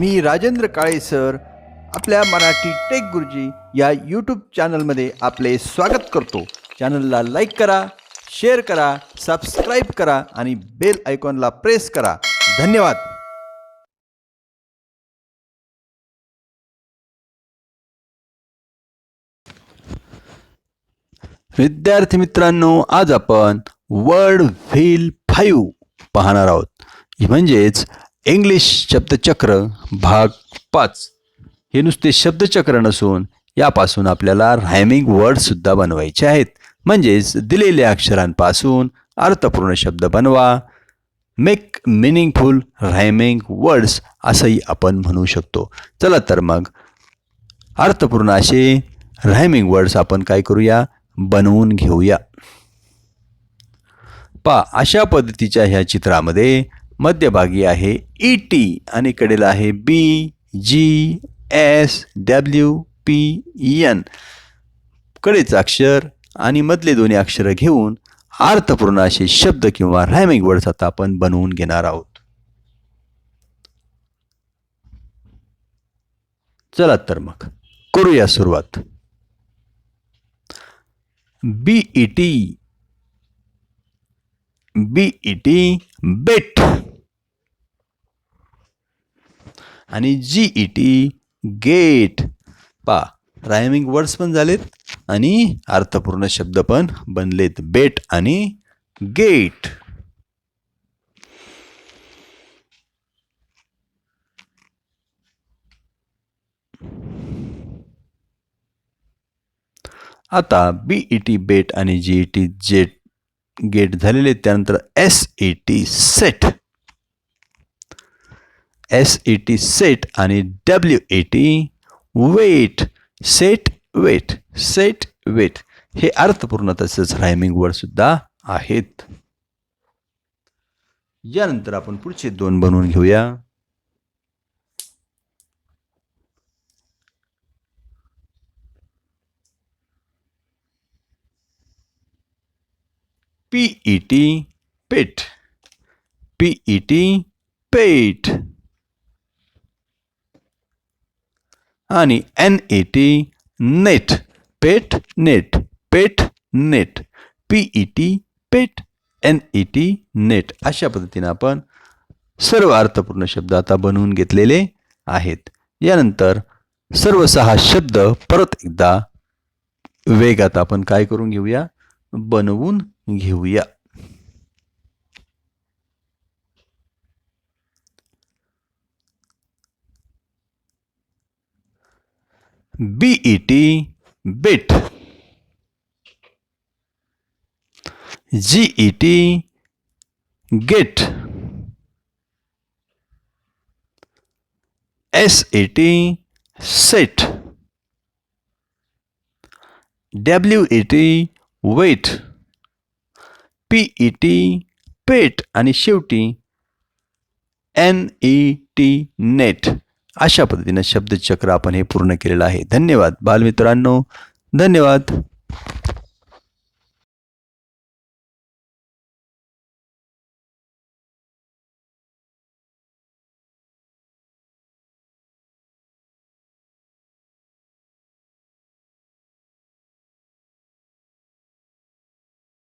मी Rajendra Kale sir. आपल्या Marathi take गुरुजी या यूट्यूब चॅनलमध्ये आपले स्वागत करतो. चॅनलला लाईक करा शेअर करा सबस्क्राईब करा आणि बेल आयकॉनला प्रेस करा. धन्यवाद. विद्यार्थी मित्रांनो आज आपण वर्ड व्हील फाईव्ह पाहणार आहोत. म्हणजेच इंग्लिश शब्दचक्र भाग पाच. हे नुसते शब्दचक्र नसून यापासून आपल्याला रायमिंग वर्डसुद्धा बनवायचे आहेत. म्हणजेच दिलेल्या अक्षरांपासून अर्थपूर्ण शब्द बनवा. मेक मिनिंगफुल रायमिंग वर्ड्स असंही आपण म्हणू शकतो. चला तर मग अर्थपूर्ण असे रायमिंग वर्ड्स आपण काय करूया? बनवून घेऊया. पा अशा पद्धतीच्या ह्या चित्रामध्ये मध्यभागी आहे ई टी आणि कडेला आहे B G S W P N कडेचं अक्षर आणि मधले दोन्ही अक्षरं घेऊन अर्थपूर्ण असे शब्द किंवा रायमिंग वर्ड्स आता आपण बनवून घेणार आहोत. चला तर मग करूया सुरुवात. B E T B E T bet आणि जी ई टी गेट पा रायमिंग वर्ड्स पण झालेत आणि अर्थपूर्ण शब्द पण बनलेत. बेट आणि गेट आता बी ई टी बेट आणि G E T jet get झालेले त्यानंतर S E T set S E T set आणि W A T wet set wet set wet हे अर्थपूर्ण तसेच रायमिंग वर्डसुद्धा आहेत. यानंतर आपण पुढचे दोन बनवून घेऊया. P E T pet P E T pet आणि N A T net pet net pet net P E T pet N E T net अशा पद्धतीने आपण सर्व अर्थपूर्ण शब्द आता बनवून घेतलेले आहेत. यानंतर सर्व सहा शब्द परत एकदा वेगात आपण काय करून घेऊया? बनवून घेऊया. B E T bet G E T get S E T set W E T wet P E T pet आणि शेवटी एन ई टी नेट अशा पद्धतीनं शब्दचक्र आपण हे पूर्ण केलेलं आहे. धन्यवाद. बालमित्रांनो धन्यवाद.